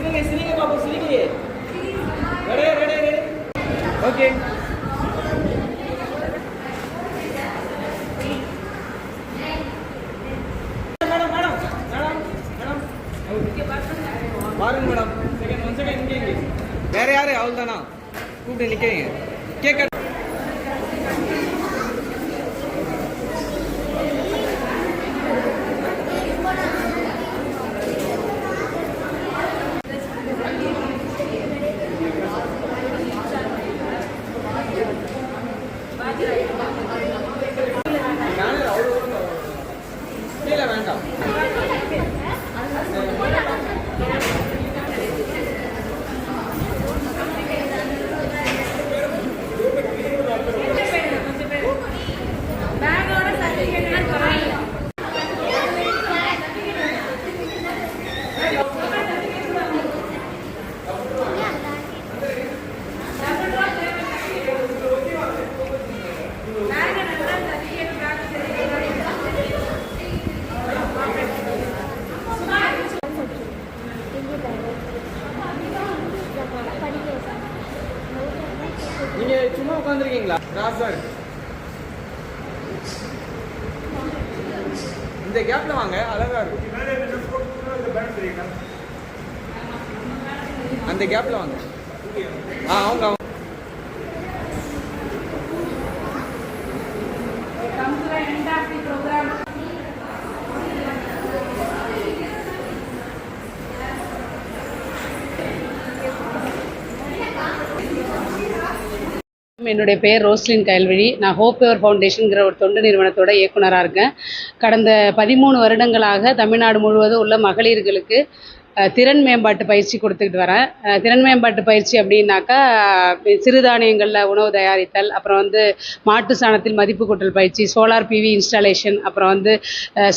श्रीगे श्रीगे बाबू श्रीगे ready ready ready. Okay. Madam madam madam madam. बारन madam. Second one second इंगे इंगे வேற யாரு அவள் தானா கூப்பிட்டு நிக்கிறீங்க கேட்க உட்காந்துருக்கீங்களா கிராஸா இருக்கு. இந்த கேப்ல வாங்க அழகா இருக்கும். அந்த கேப்ல வாங்க. ஆ அவங்க அவங்க என்னுடைய பெயர் ரோஸ்லின் கயல்விழி. நான் ஹோப் எவர் ஃபவுண்டேஷனுங்கிற ஒரு தொண்டு நிறுவனத்தோட இயக்குனராக இருக்கேன். கடந்த பதிமூணு வருடங்களாக தமிழ்நாடு முழுவதும் உள்ள மகளிர்களுக்கு திறன் மேம்பாட்டு பயிற்சி கொடுத்துக்கிட்டு வரேன். திறன் மேம்பாட்டு பயிற்சி அப்படின்னாக்கா சிறுதானியங்களில் உணவு தயாரித்தல் அப்புறம் வந்து மாட்டு சாணத்தில் மதிப்பு கூட்டல் பயிற்சி சோலார் பிவி இன்ஸ்டாலேஷன் அப்புறம் வந்து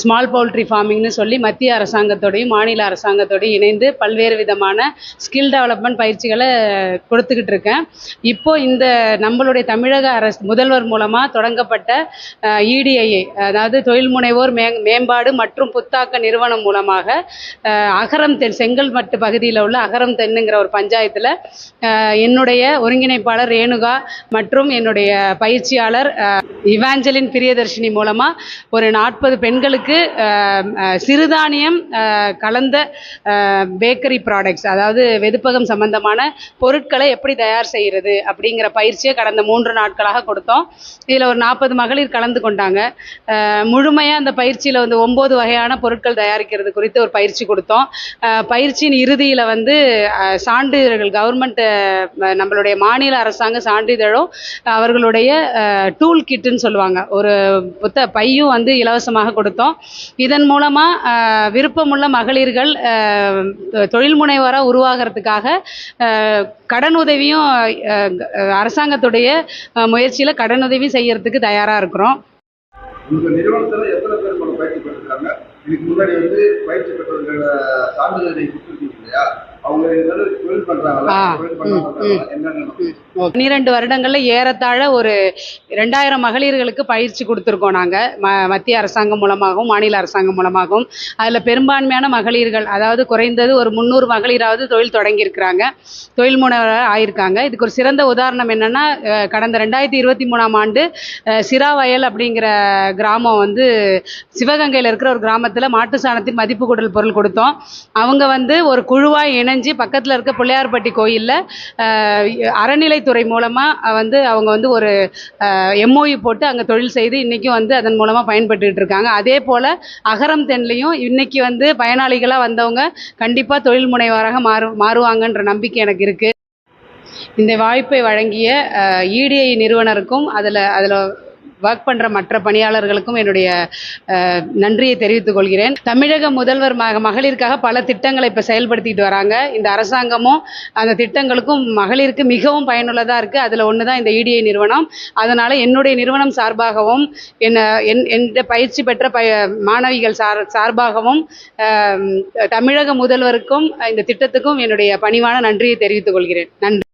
ஸ்மால் பவுல்ட்ரி ஃபார்மிங்னு சொல்லி மத்திய அரசாங்கத்தோடையும் மாநில அரசாங்கத்தோடையும் இணைந்து பல்வேறு விதமான ஸ்கில் டெவலப்மெண்ட் பயிற்சிகளை கொடுத்துக்கிட்டு இருக்கேன். இப்போ இந்த நம்மளுடைய தமிழக அரசு முதல்வர் மூலமாக தொடங்கப்பட்ட இடிஐஏ அதாவது தொழில் முனைவோர் மே மேம்பாடு மற்றும் புத்தாக்க நிறுவனம் மூலமாக அகரம் தென் செங்கல்மட்டு பகுதியில் உள்ள அகரம் தென்னுங்கிற ஒரு பஞ்சாயத்தில் என்னுடைய ஒருங்கிணைப்பாளர் ரேணுகா மற்றும் என்னுடைய பயிற்சியாளர் இவாஞ்சலின் பிரியதர்ஷினி மூலமாக ஒரு நாற்பது பெண்களுக்கு சிறுதானியம் கலந்த பேக்கரி ப்ராடக்ட்ஸ் அதாவது வெதுப்பகம் சம்பந்தமான பொருட்களை எப்படி தயார் செய்கிறது அப்படிங்கிற பயிற்சியை கடந்த மூன்று நாட்களாக கொடுத்தோம். இதில் ஒரு நாற்பது மகளிர் கலந்து கொண்டாங்க. முழுமையாக அந்த பயிற்சியில் வந்து ஒம்பது வகையான பொருட்கள் தயாரிக்கிறது குறித்து ஒரு பயிற்சி கொடுத்தோம். பயிற்சியின் இறுதியில் வந்து சான்றிதழ்கள் கவர்மெண்ட் நம்மளுடைய மாநில அரசாங்க சான்றிதழும் அவர்களுடைய டூல் கிட்டுன்னு சொல்லுவாங்க. ஒரு புத்த பையும் வந்து இலவசமாக கொடுத்தோம். இதன் மூலமாக விருப்பமுள்ள மகளிர்கள் தொழில் முனைவராக உருவாகிறதுக்காக கடன் உதவியும் அரசாங்கத்துடைய முயற்சியில் கடனுதவி செய்யறதுக்கு தயாராக இருக்கிறோம். உங்கள் நிறுவனத்தில் எத்தனை பேர் பயிற்சி பெற்றிருக்காங்க? இதுக்கு முன்னாடி வந்து பயிற்சி பெற்றவர்களோட சான்றிதழை கொடுத்துருக்கீங்க இல்லையா? பன்னிரெண்டு வருடங்களில் ஏறத்தாழ ஒரு ரெண்டாயிரம் மகளிர்களுக்கு பயிற்சி கொடுத்துருக்கோம் நாங்கள் ம மத்திய அரசாங்கம் மூலமாகவும் மாநில அரசாங்கம் மூலமாகவும். அதில் பெரும்பான்மையான மகளிர்கள் அதாவது குறைந்தது ஒரு முந்நூறு மகளிராவது தொழில் தொடங்கியிருக்கிறாங்க. தொழில் முனைவராக ஆயிருக்காங்க. இதுக்கு ஒரு சிறந்த உதாரணம் என்னென்னா கடந்த ரெண்டாயிரத்தி இருபத்தி மூணாம் ஆண்டு சிராவயல் அப்படிங்கிற கிராமம் வந்து சிவகங்கையில் இருக்கிற ஒரு கிராமத்தில் மாட்டு சாணத்தின் மதிப்பு கூட்டல் பொருள் கொடுத்தோம். அவங்க வந்து ஒரு குழுவாக இணைஞ்சு பக்கத்தில் இருக்க பிள்ளையார்பட்டி கோயிலில் அறநிலைத்துறை மூலமாக வந்து அவங்க வந்து ஒரு எம்ஓயு போட்டு அங்கே தொழில் செய்து இன்றைக்கும் வந்து அதன் மூலமாக பயன்பட்டுக்கிட்டு இருக்காங்க. அதே போல் அகரம் தென்லையும் இன்றைக்கி வந்து பயனாளிகளாக வந்தவங்க கண்டிப்பாக தொழில் முனைவராக மாறு மாறுவாங்கன்ற நம்பிக்கை எனக்கு இருக்குது இந்த வாய்ப்பை வழங்கிய இடிஐ நிறுவனருக்கும் அதில் அதில் ஒர்க் பண்ணுற மற்ற பணியாளர்களுக்கும் என்னுடைய நன்றியை தெரிவித்துக் கொள்கிறேன். தமிழக முதல்வர் மகளிருக்காக பல திட்டங்களை இப்போ செயல்படுத்திட்டு வராங்க. இந்த அரசாங்கமும் அந்த திட்டங்களுக்கும் மகளிருக்கு மிகவும் பயனுள்ளதாக இருக்குது அதில் ஒன்று தான் இந்த இடிஐ நிறுவனம். அதனால் என்னுடைய நிறுவனம் சார்பாகவும் என்ன என் எந்த பயிற்சி பெற்ற ப மாணவிகள் சார் சார்பாகவும் தமிழக முதல்வருக்கும் இந்த திட்டத்துக்கும் என்னுடைய பணிவான நன்றியை தெரிவித்துக் கொள்கிறேன். நன்றி.